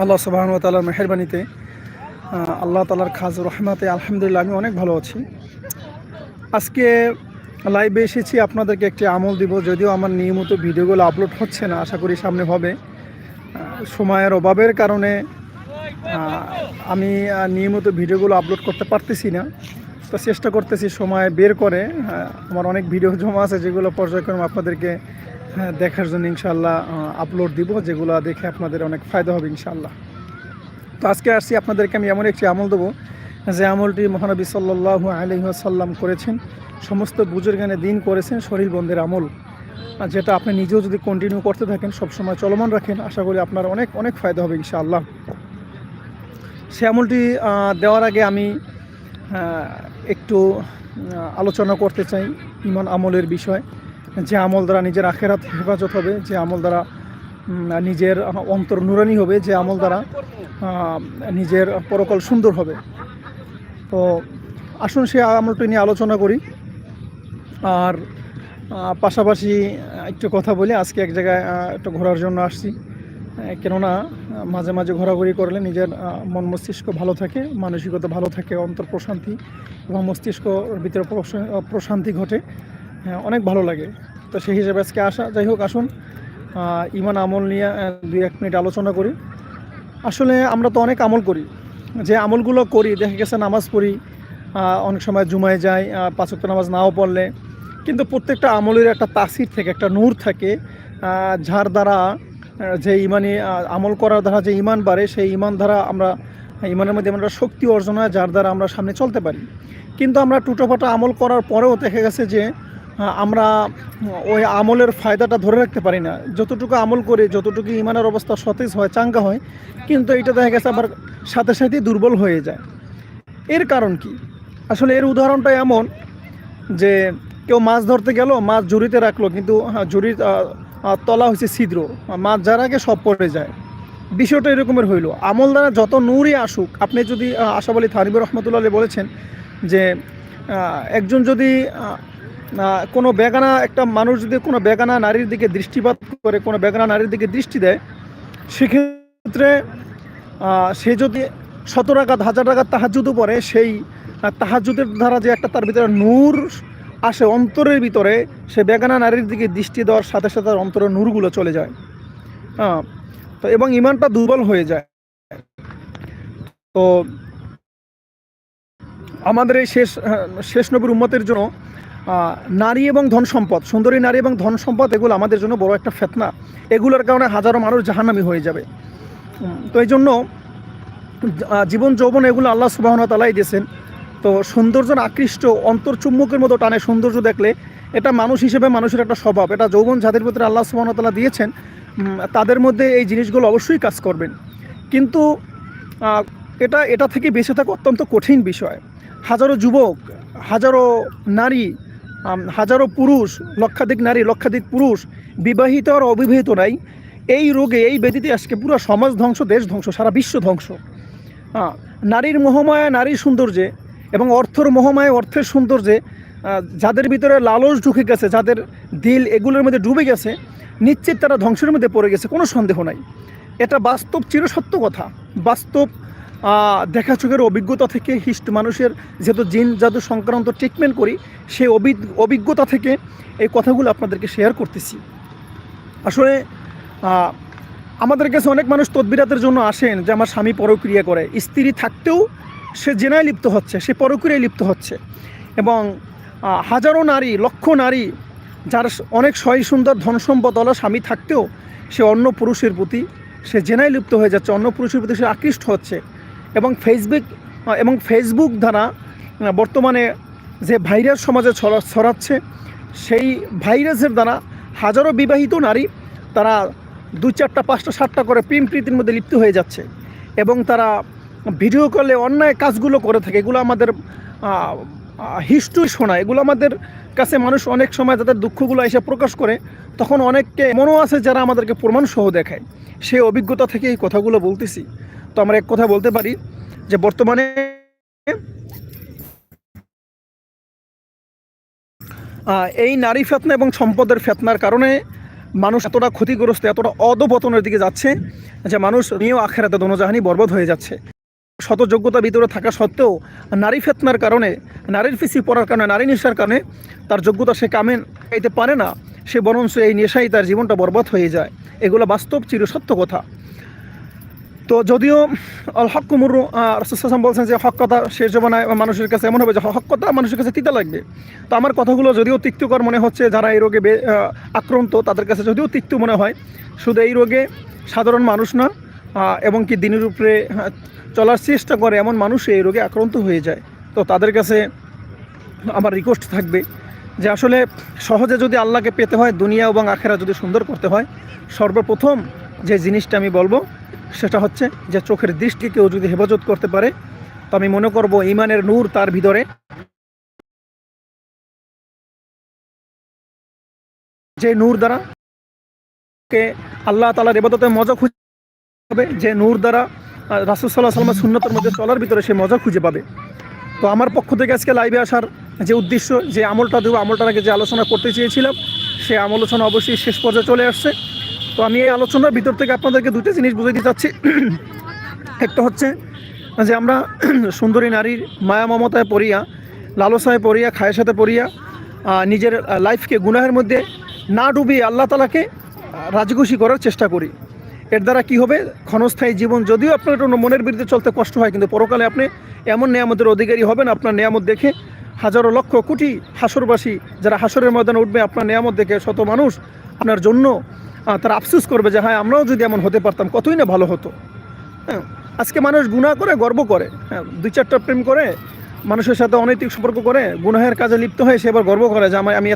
আল্লাহ সুবাহন তালার মেহরবানিতে আল্লাহ তালার খাজ রহমাতে আলহামদুলিল্লাহ আমি অনেক ভালো আছি। আজকে লাইভে এসেছি, আপনাদেরকে একটি আমল দিব, যদিও আমার নিয়মিত ভিডিওগুলো আপলোড হচ্ছে না, আশা করি সামনে হবে। সময়ের অভাবের কারণে আমি নিয়মিত ভিডিওগুলো আপলোড করতে পারতেছি না। তো চেষ্টা করতেছি সময় বের করে আমার অনেক ভিডিও জমা আছে যেগুলো পর্যায়ক্রমে আপনাদেরকে হ্যাঁ, দেখার জন্য ইনশাল্লাহ আপলোড দিব যেগুলো দেখে আপনাদের অনেক ফায়দা হবে ইনশাল্লাহ তো আজকে আসছি আপনাদেরকে আমি এমন একটি আমল দেবো যে আমলটি মহানবী সাল্লাহ আলহিহাসাল্লাম করেছেন। সমস্ত বুজুর জ্ঞানে দিন করেছেন শরীর বন্ধের আমল। যেটা আপনি নিজেও যদি কন্টিনিউ করতে থাকেন সবসময় চলমান রাখেন আশা করি আপনার অনেক অনেক ফায়দা হবে ইনশাআল্লাহ। সে আমলটি দেওয়ার আগে আমি একটু আলোচনা করতে চাই ইমান আমলের বিষয়। যে আমল দ্বারা নিজের আখেরাত হেফাজত হবে যে আমল দ্বারা নিজের অন্তর নুরানি হবে যে আমল দ্বারা নিজের পরকল সুন্দর হবে। তো আসুন সে আমলটি নিয়ে আলোচনা করি। আর পাশাপাশি একটু কথা বলি আজকে এক জায়গায় একটু ঘোরার জন্য আসছি। কেননা মাঝে মাঝে ঘোরাঘুরি করলে নিজের মন মস্তিষ্ক ভালো থাকে মানসিকতা ভালো থাকে অন্তর প্রশান্তি এবং মস্তিষ্কর ভিতরে প্রশান্তি ঘটে। হ্যাঁ, অনেক ভালো লাগে। তো সেই হিসেবে আজকে আসা। যাই হোক আসুন ইমান আমল নিয়ে দুই এক মিনিট আলোচনা করি। আসলে আমরা তো অনেক আমল করি। যে আমলগুলো করি দেখা গেছে নামাজ পড়ি অনেক সময় জুমায় যাই আহ, পাঁচ ওয়াক্ত নামাজ নাও পড়লে। কিন্তু প্রত্যেকটা আমলের একটা তাসির থেকে একটা নূর থাকে যার দ্বারা যে ইমানি আমল করার দ্বারা যে ইমান বাড়ে সেই ইমান দ্বারা আমরা ইমানের মধ্যে আমরা শক্তি অর্জন হয় যার দ্বারা আমরা সামনে চলতে পারি। কিন্তু আমরা টুটোপাটা আমল করার পরেও দেখা গেছে যে আমরা ওই আমলের ফায়দাটা ধরে রাখতে পারি না। যতটুকু আমল করে যতটুকু ইমানের অবস্থা সতেজ হয় চাঙ্গা হয় কিন্তু এটা দেখা গেছে আবার সাথে সাথে দুর্বল হয়ে যায়। এর কারণ কি? আসলে এর উদাহরণটা এমন যে কেউ মাছ ধরতে গেল মাছ জুড়িতে রাখল কিন্তু আহ, তলা হচ্ছে ছিদ্র। মাছ যার আগে সব পড়ে যায়। বিষয়টা এরকমের হইল। আমল দ্বারা যত নূরই আসুক আপনি যদি আলী থানিবুর রহমতুল্লাহ বলেছেন যে একজন যদি কোনো বেগানা একটা মানুষ যদি কোনো বেগানা নারীর দিকে দৃষ্টিপাত করে, কোনো বেগানা নারীর দিকে দৃষ্টি দেয়, সেক্ষেত্রে সে যদি শত টাকা হাজার টাকার তাহাজুদও পড়ে, সেই তাহাজুদের দ্বারা যে একটা তার ভিতরে নূর আসে অন্তরের ভিতরে, সে বেগানা নারীর দিকে দৃষ্টি দেওয়ার সাথে সাথে তার অন্তরের নূরগুলো চলে যায়। হ্যাঁ তো এবং ইমানটা দুর্বল হয়ে যায়। তো আমাদের এই শেষ শেষ নবীর উম্মতের জন্য নারী এবং ধন সম্পদ, সুন্দরী নারী এবং ধন সম্পদ এগুলো আমাদের জন্য বড় একটা ফেতনা। এগুলোর কারণে হাজারো মানুষ জাহান্নামি হয়ে যাবে। তো এই জন্য জীবন যৌবন এগুলো আল্লাহ সুবাহন তালাই দিয়েছেন। তো সৌন্দর্যের আকৃষ্ট অন্তর্চুম্বকের মতো টানে সৌন্দর্য দেখলে এটা মানুষ হিসেবে মানুষের একটা স্বভাব। এটা যৌবন যাদের ভিতরে আল্লাহ সুবাহন তালা দিয়েছেন। তাদের মধ্যে এই জিনিসগুলো অবশ্যই কাজ করবেন। কিন্তু এটা এটা থেকে বেঁচে থাকা অত্যন্ত কঠিন বিষয়। হাজারো যুবক, হাজারো নারী হাজারো পুরুষ, লক্ষাধিক নারী, লক্ষাধিক পুরুষ বিবাহিত আর অবিবাহিত নাই। এই রোগে, এই ব্যাধিতে আজকে পুরো সমাজ ধ্বংস, দেশ ধ্বংস, সারা বিশ্ব ধ্বংস। হ্যাঁ নারীর মোহমায়া, নারীর সৌন্দর্যে এবং অর্থর মোহমায়, অর্থের সৌন্দর্যে যাদের ভিতরে লালস ঢুকে গেছে, যাদের দিল এগুলোর মধ্যে ডুবে গেছে, নিশ্চিত তারা ধ্বংসের মধ্যে পড়ে গেছে, কোনো সন্দেহ নাই। এটা বাস্তব চিরসত্য কথা। বাস্তব দেখা চোখের অভিজ্ঞতা থেকে হিষ্ট মানুষের যেহেতু জিন জাদু সংক্রান্ত ট্রিটমেন্ট করি সেই অভিজ্ঞ অভিজ্ঞতা থেকে এই কথাগুলো আপনাদেরকে শেয়ার করতেছি। আসলে আমাদের কাছে অনেক মানুষ তদবিরাতের জন্য আসেন যে আমার স্বামী পরক্রিয়া করে। স্ত্রী থাকতেও সে জেনায় লিপ্ত হচ্ছে, সে পরক্রিয়ায় লিপ্ত হচ্ছে। এবং হাজারো নারী, লক্ষ নারী, যার অনেক সয় সুন্দর ধন সম্পদওয়ালা স্বামী থাকতেও সে অন্য পুরুষের প্রতি সে জেনায় লিপ্ত হয়ে যাচ্ছে, অন্য পুরুষের প্রতি সে আকৃষ্ট হচ্ছে। এবং ফেসবুক এবং ফেসবুক দ্বারা বর্তমানে যে ভাইরাস সমাজে ছড়া- ছড়াচ্ছে, সেই ভাইরাসের দ্বারা হাজারো বিবাহিত নারী তারা দু চারটা, পাঁচটা, সাতটা করে প্রেম প্রীতির মধ্যে লিপ্ত হয়ে যাচ্ছে এবং তারা ভিডিও কলে অন্যায় কাজগুলো করে থাকে। এগুলো আমাদের হিস্ট্রি শোনা এগুলো আমাদের কাছে মানুষ অনেক সময় তাদের দুঃখগুলো এসে প্রকাশ করে, তখন অনেককে মনও আছে যারা আমাদেরকে প্রমাণ সহ দেখায়। সেই অভিজ্ঞতা থেকে এই কথাগুলো বলতেছি। তো আমরা এক কথা বলতে পারি যে বর্তমানে এই নারী ফেতনা এবং সম্পদের ফেতনার কারণে মানুষ এতটা ক্ষতিগ্রস্ত, এতটা অধপতনের দিকে যাচ্ছে যে মানুষ নিয়েও আখেরাতে দনজাহানি বরবাদ হয়ে যাচ্ছে। শত যোগ্যতা ভিতরে থাকা সত্ত্বেও নারী ফেতনার কারণে, নারীর ফিসি পড়ার কারণে, নারী নেশার কারণে তার যোগ্যতা সে কামে পাইতে পারে না, সে বরঞ্চ এই নেশাই তার জীবনটা বরবাদ হয়ে যায়। এগুলো বাস্তব চিরসত্য কথা। তো যদিও আল হক কুমুর বলছেন যে হক কথা শেষ জমানায় মানুষের কাছে এমন হবে যে হক কথা মানুষের কাছে তিতা লাগবে। তো আমার কথাগুলো যদিও তিক্তকর মনে হচ্ছে, যারা এই রোগে আক্রান্ত, তাদের কাছে যদিও তিক্ত মনে হয়। শুধু এই রোগে সাধারণ মানুষ না এবং কি দিনের উপরে আহ, চলার চেষ্টা করে এমন মানুষ এই রোগে আক্রান্ত হয়ে যায়। তো তাদের কাছে আমার রিকোয়েস্ট থাকবে যে আসলে সহজে যদি আল্লাহকে পেতে হয় দুনিয়া এবং আখেরা যদি সুন্দর করতে হয় সর্বপ্রথম যে জিনিসটা আমি বলব সেটা হচ্ছে যে চোখের দৃষ্টি কেউ যদি হেফাজত করতে পারে তো আমি মনে করব ইমানের নূর তার ভিতরে। যে নূর দ্বারা কে আল্লাহ তালার এবাদতে মজা খুঁজে পাবে যে নূর দ্বারা রাসুল সাল্লাহ সাল্লামের সুন্নতের মধ্যে চলার ভিতরে সে মজা খুঁজে পাবে। তো আমার পক্ষ থেকে আজকে লাইভে আসার যে উদ্দেশ্য যে আমলটা দেবো আমলটার আগে যে আলোচনা করতে চেয়েছিলাম সে আলোচনা অবশ্যই শেষ পর্যায়ে চলে আসছে। তো আমি এই আলোচনার ভিতর থেকে আপনাদেরকে দুটো জিনিস বুঝাইতে চাচ্ছি। একটা হচ্ছে যে আমরা সুন্দরী নারীর মায়া মমতায় পড়িয়া লালসায় পড়িয়া খায়ের সাথে পড়িয়া নিজের লাইফকে গুনাহের মধ্যে না ডুবিয়ে আল্লাহ তালাকে আহ, করার চেষ্টা করি। এর দ্বারা কি হবে? ক্ষণস্থায়ী জীবন যদিও আপনার একটু মনের বিরুদ্ধে চলতে কষ্ট হয়, কিন্তু পরকালে আপনি এমন নিয়ামতের অধিকারী হবেন, আপনার নিয়ামত দেখে হাজারো লক্ষ কোটি হাসরবাসী যারা হাসরের ময়দানে উঠবে, আপনার নিয়ামত দেখে শত মানুষ আপনার জন্য তারা আফসুস করবে যে হ্যাঁ আমরাও যদি এমন হতে পারতাম, কতই না ভালো হতো। হ্যাঁ আজকে মানুষ গুণা করে, গর্ব করে হ্যাঁ দুই চারটা প্রেম করে, মানুষের সাথে অনৈতিক সম্পর্ক করে, গুনাহের কাজে লিপ্ত হয়ে সে এবার গর্ব করে যে, আমার, আমি